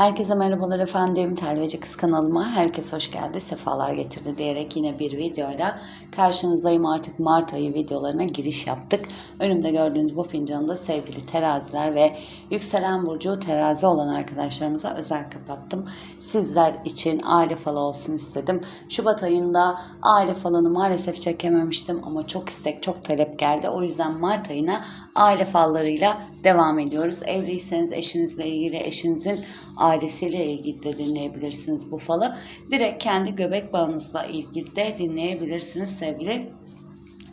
Herkese merhabalar efendim. Telveci Kız kanalıma herkes hoş geldi. Sefalar getirdi diyerek yine bir videoyla karşınızdayım. Artık Mart ayı videolarına giriş yaptık. Önümde gördüğünüz bu fincanı sevgili teraziler ve yükselen burcu terazi olan arkadaşlarımıza özel kapattım. Sizler için aile falı olsun istedim. Şubat ayında aile falını maalesef çekememiştim ama çok istek, çok talep geldi. O yüzden Mart ayına aile fallarıyla devam ediyoruz. Evliyseniz eşinizle ilgili, eşinizin ailesiyle ilgili de dinleyebilirsiniz bu falı. Direkt kendi göbek bağınızla ilgili de dinleyebilirsiniz sevgili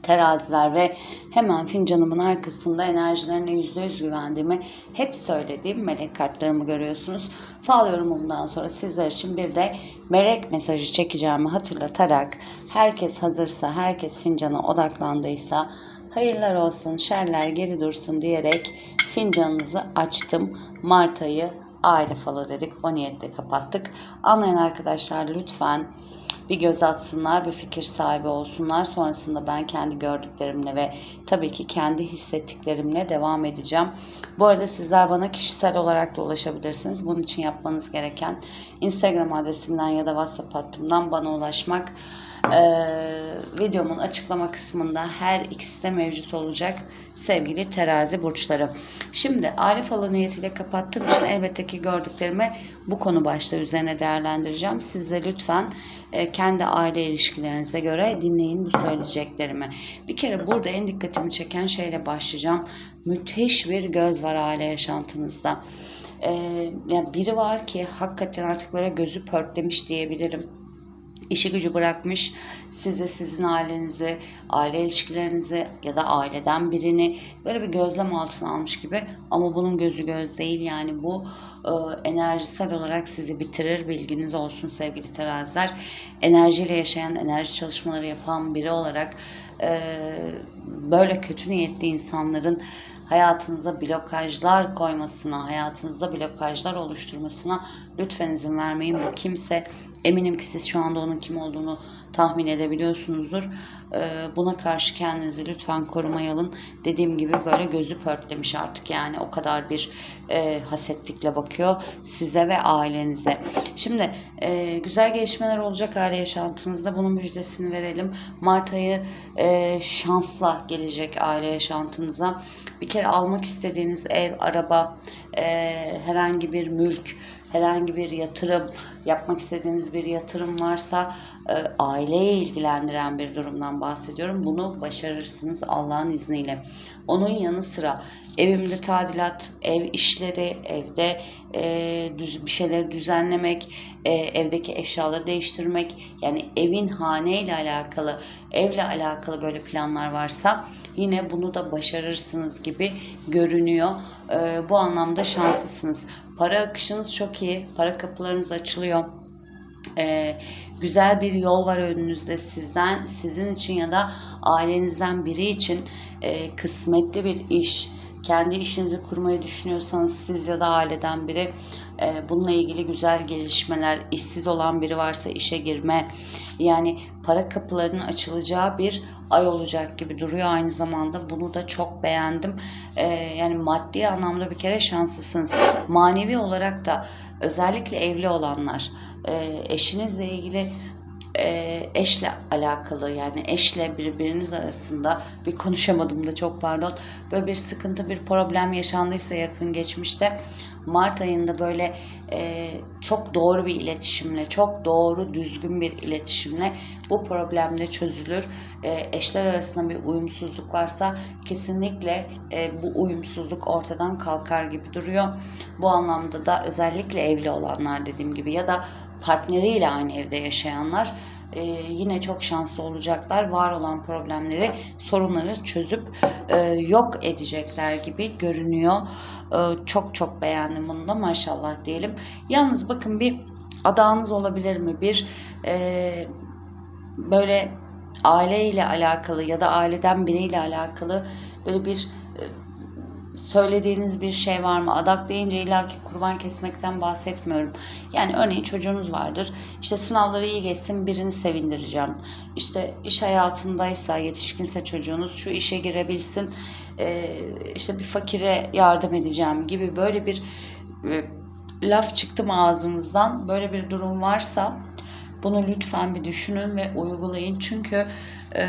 teraziler ve hemen fincanımın arkasında enerjilerine %100 güvendiğimi hep söylediğim melek kartlarımı görüyorsunuz. Fal yorumumdan sonra sizler için bir de melek mesajı çekeceğimi hatırlatarak herkes hazırsa, herkes fincana odaklandıysa hayırlar olsun, şerler geri dursun diyerek fincanınızı açtım. Mart ayı aile falı dedik. O niyetle kapattık. Anlayan arkadaşlar lütfen bir göz atsınlar, bir fikir sahibi olsunlar. Sonrasında ben kendi gördüklerimle ve tabii ki kendi hissettiklerimle devam edeceğim. Bu arada sizler bana kişisel olarak da ulaşabilirsiniz. Bunun için yapmanız gereken Instagram adresimden ya da WhatsApp hattımdan bana ulaşmak. Ee, videomun açıklama kısmında her ikisi de mevcut olacak sevgili terazi burçları. Şimdi aile falı niyetiyle kapattığım için elbette ki gördüklerimi bu konu başlığı üzerine değerlendireceğim. Siz de lütfen e, kendi aile ilişkilerinize göre dinleyin bu söyleyeceklerimi. Bir kere burada en dikkatimi çeken şeyle başlayacağım. Müthiş bir göz var aile yaşantınızda. Ee, yani biri var ki hakikaten artık böyle gözü pörtlemiş diyebilirim işi gücü bırakmış sizi sizin ailenizi, aile ilişkilerinizi ya da aileden birini böyle bir gözlem altına almış gibi. Ama bunun gözü göz değil yani. Bu e, enerjisel olarak sizi bitirir bilginiz olsun sevgili teraziler. Enerjiyle yaşayan enerji çalışmaları yapan biri olarak e, böyle kötü niyetli insanların hayatınıza blokajlar koymasına, hayatınızda blokajlar oluşturmasına lütfen izin vermeyin. Bu kimse eminim ki siz şu anda onun kim olduğunu tahmin edebiliyorsunuzdur. Ee, buna karşı kendinizi lütfen korumaya alın. Dediğim gibi böyle gözü pörtlemiş artık yani o kadar bir e, hasetlikle bakıyor size ve ailenize. Şimdi e, güzel gelişmeler olacak aile yaşantınızda. Bunun müjdesini verelim. Mart ayı e, şansla gelecek aile yaşantınıza. Bir kere almak istediğiniz ev, araba, herhangi bir mülk, herhangi bir yatırım, yapmak istediğiniz bir yatırım varsa e, aileyi ilgilendiren bir durumdan bahsediyorum. Bunu başarırsınız Allah'ın izniyle. Onun yanı sıra evimde tadilat, ev işleri, evde e, düz, bir şeyleri düzenlemek, e, evdeki eşyaları değiştirmek, yani evin haneyle alakalı, evle alakalı böyle planlar varsa yine bunu da başarırsınız gibi görünüyor. E, bu anlamda şanslısınız. Para akışınız çok iyi, para kapılarınız açılıyor. Ee, güzel bir yol var önünüzde sizden sizin için ya da ailenizden biri için e, kısmetli bir iş kendi işinizi kurmayı düşünüyorsanız siz ya da aileden biri e, bununla ilgili güzel gelişmeler işsiz olan biri varsa işe girme yani para kapılarının açılacağı bir ay olacak gibi duruyor. Aynı zamanda bunu da çok beğendim. E, yani maddi anlamda bir kere şanslısınız. Manevi olarak da özellikle evli olanlar e, eşinizle ilgili e, eşle alakalı yani eşle birbiriniz arasında bir konuşamadım da çok pardon. Böyle bir sıkıntı bir problem yaşandıysa yakın geçmişte Mart ayında böyle e, çok doğru bir iletişimle çok doğru düzgün bir iletişimle bu problem de çözülür. E, eşler arasında bir uyumsuzluk varsa kesinlikle e, bu uyumsuzluk ortadan kalkar gibi duruyor. Bu anlamda da özellikle evli olanlar dediğim gibi ya da partneriyle aynı evde yaşayanlar e, yine çok şanslı olacaklar. Var olan problemleri, sorunları çözüp e, yok edecekler gibi görünüyor. E, çok çok beğendim bunu da maşallah diyelim. Yalnız bakın bir adağınız olabilir mi? Bir e, böyle aileyle alakalı ya da aileden biriyle alakalı böyle bir e, söylediğiniz bir şey var mı? Adak deyince illaki kurban kesmekten bahsetmiyorum. Yani örneğin çocuğunuz vardır. İşte sınavları iyi geçsin birini sevindireceğim. İşte iş hayatındaysa yetişkinse çocuğunuz şu işe girebilsin. Ee, işte bir fakire yardım edeceğim gibi böyle bir e, laf çıktı mı ağzınızdan böyle bir durum varsa bunu lütfen bir düşünün ve uygulayın. Çünkü e,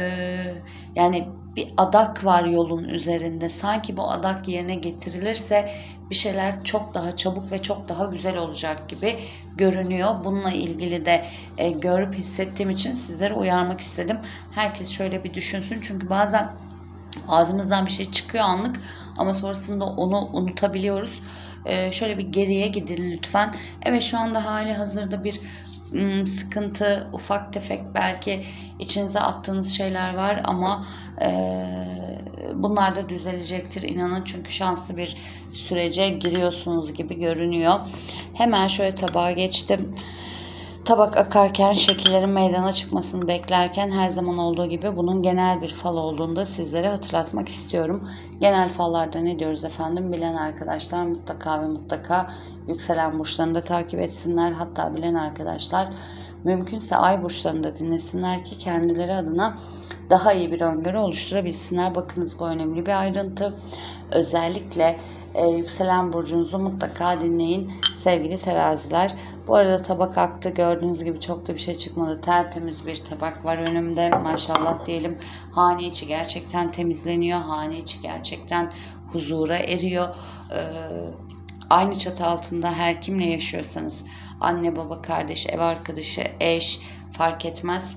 yani bir adak var yolun üzerinde. Sanki bu adak yerine getirilirse bir şeyler çok daha çabuk ve çok daha güzel olacak gibi görünüyor. Bununla ilgili de e, görüp hissettiğim için sizlere uyarmak istedim. Herkes şöyle bir düşünsün. Çünkü bazen ağzımızdan bir şey çıkıyor anlık ama sonrasında onu unutabiliyoruz. Ee, şöyle bir geriye gidin lütfen. Evet şu anda hali hazırda bir sıkıntı, ufak tefek belki içinize attığınız şeyler var ama eee, bunlar da düzelecektir inanın çünkü şanslı bir sürece giriyorsunuz gibi görünüyor. Hemen şöyle tabağa geçtim. Tabak akarken şekillerin meydana çıkmasını beklerken her zaman olduğu gibi bunun genel bir fal olduğunu da sizlere hatırlatmak istiyorum. Genel fallarda ne diyoruz efendim? Bilen arkadaşlar mutlaka ve mutlaka yükselen burçlarını da takip etsinler. Hatta bilen arkadaşlar mümkünse ay burçlarını da dinlesinler ki kendileri adına daha iyi bir öngörü oluşturabilsinler. Bakınız bu önemli bir ayrıntı. Özellikle e, yükselen burcunuzu mutlaka dinleyin sevgili teraziler. Bu arada tabak aktı. Gördüğünüz gibi çok da bir şey çıkmadı. Tertemiz bir tabak var önümde. Maşallah diyelim. Hane içi gerçekten temizleniyor. Hane içi gerçekten huzura eriyor. Ee, aynı çatı altında her kimle yaşıyorsanız anne baba kardeş ev arkadaşı eş fark etmez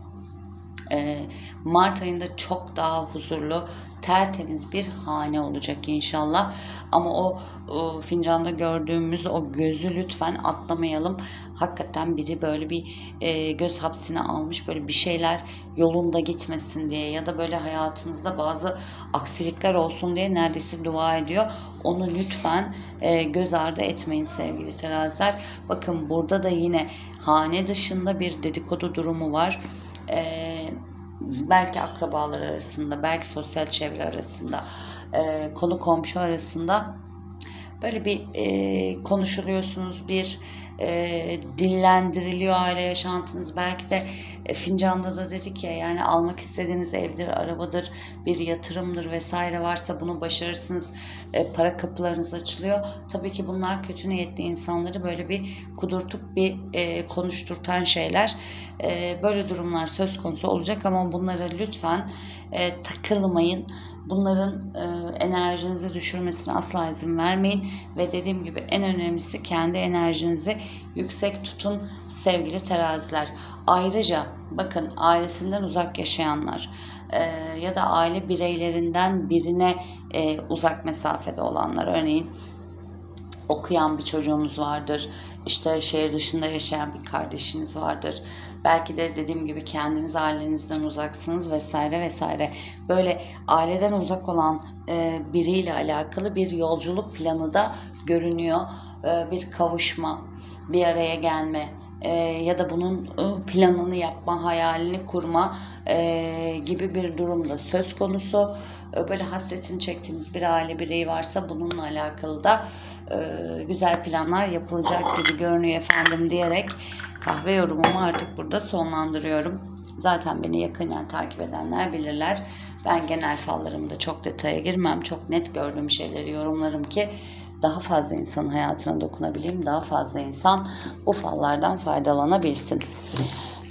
Mart ayında çok daha huzurlu, tertemiz bir hane olacak inşallah. Ama o, o fincanda gördüğümüz o gözü lütfen atlamayalım. Hakikaten biri böyle bir e, göz hapsine almış böyle bir şeyler yolunda gitmesin diye ya da böyle hayatınızda bazı aksilikler olsun diye neredeyse dua ediyor. Onu lütfen e, göz ardı etmeyin sevgili teraziler. Bakın burada da yine hane dışında bir dedikodu durumu var. Eee belki akrabalar arasında, belki sosyal çevre arasında, eee, konu komşu arasında böyle bir eee, konuşuluyorsunuz, bir eee, dillendiriliyor aile yaşantınız. Belki de e, fincanda da dedik ya yani almak istediğiniz evdir, arabadır, bir yatırımdır vesaire varsa bunu başarırsınız. E, para kapılarınız açılıyor. Tabii ki bunlar kötü niyetli insanları böyle bir kudurtup bir e, konuşturtan şeyler. E, böyle durumlar söz konusu olacak ama bunlara lütfen e, takılmayın. Bunların e, enerjinizi düşürmesine asla izin vermeyin ve dediğim gibi en önemlisi kendi enerjinizi yüksek tutun sevgili teraziler. Ayrıca bakın ailesinden uzak yaşayanlar e, ya da aile bireylerinden birine e, uzak mesafede olanlar örneğin okuyan bir çocuğunuz vardır. İşte şehir dışında yaşayan bir kardeşiniz vardır. Belki de dediğim gibi kendiniz ailenizden uzaksınız vesaire vesaire. Böyle aileden uzak olan e, biriyle alakalı bir yolculuk planı da görünüyor. E, bir kavuşma, bir araya gelme, e, ya da bunun e, planını yapma, hayalini kurma e, gibi bir durumda söz konusu. E, böyle hasretini çektiğiniz bir aile bireyi varsa bununla alakalı da e, güzel planlar yapılacak gibi görünüyor efendim diyerek kahve yorumumu artık burada sonlandırıyorum. Zaten beni yakından takip edenler bilirler. Ben genel fallarımda çok detaya girmem. Çok net gördüğüm şeyleri yorumlarım ki daha fazla insan hayatına dokunabileyim. Daha fazla insan bu fallardan faydalanabilsin.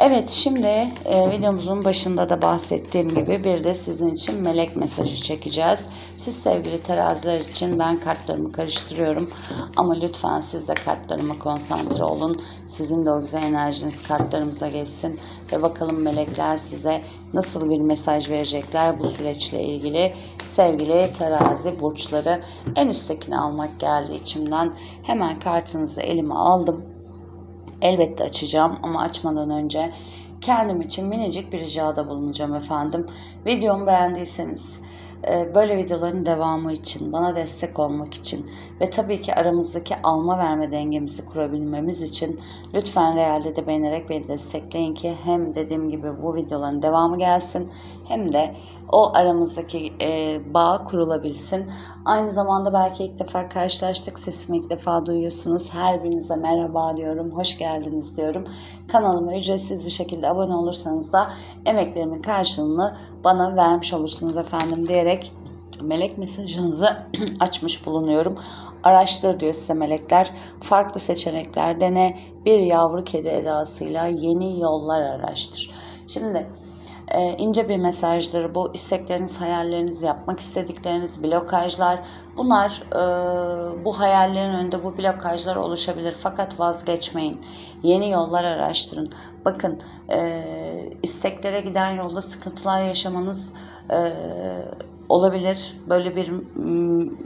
Evet şimdi e, videomuzun başında da bahsettiğim gibi bir de sizin için melek mesajı çekeceğiz. Siz sevgili teraziler için ben kartlarımı karıştırıyorum. Ama lütfen siz de kartlarıma konsantre olun. Sizin de o güzel enerjiniz kartlarımıza geçsin. Ve bakalım melekler size nasıl bir mesaj verecekler bu süreçle ilgili. Sevgili terazi burçları en üsttekini almak geldi içimden. Hemen kartınızı elime aldım. Elbette açacağım ama açmadan önce kendim için minicik bir ricada bulunacağım efendim. Videomu beğendiyseniz e, böyle videoların devamı için, bana destek olmak için ve tabii ki aramızdaki alma verme dengemizi kurabilmemiz için lütfen realde de beğenerek beni destekleyin ki hem dediğim gibi bu videoların devamı gelsin hem de o aramızdaki e, bağ kurulabilsin. Aynı zamanda belki ilk defa karşılaştık. Sesimi ilk defa duyuyorsunuz. Her birinize merhaba diyorum. Hoş geldiniz diyorum. Kanalıma ücretsiz bir şekilde abone olursanız da emeklerimin karşılığını bana vermiş olursunuz efendim diyerek melek mesajınızı açmış bulunuyorum. Araştır diyor size melekler. Farklı seçenekler dene. Bir yavru kedi edasıyla yeni yollar araştır. Şimdi e, ince bir mesajdır bu. istekleriniz, hayalleriniz, yapmak istedikleriniz, blokajlar. Bunlar e, bu hayallerin önünde bu blokajlar oluşabilir. Fakat vazgeçmeyin. Yeni yollar araştırın. Bakın e, isteklere giden yolda sıkıntılar yaşamanız e, olabilir. Böyle bir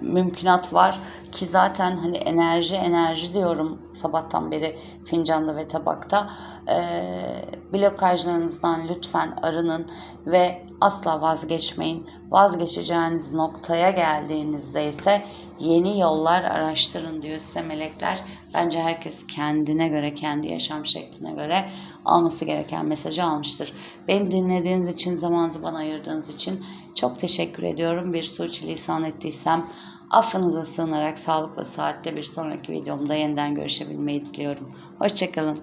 mümkünat var ki zaten hani enerji enerji diyorum sabahtan beri fincanda ve tabakta. Ee, blokajlarınızdan lütfen arının ve asla vazgeçmeyin. Vazgeçeceğiniz noktaya geldiğinizde ise yeni yollar araştırın diyor size melekler. Bence herkes kendine göre, kendi yaşam şekline göre alması gereken mesajı almıştır. Beni dinlediğiniz için, zamanınızı bana ayırdığınız için çok teşekkür ediyorum. Bir suçlisan ettiysem affınıza sığınarak sağlıklı saatte bir sonraki videomda yeniden görüşebilmeyi diliyorum. Hoşçakalın.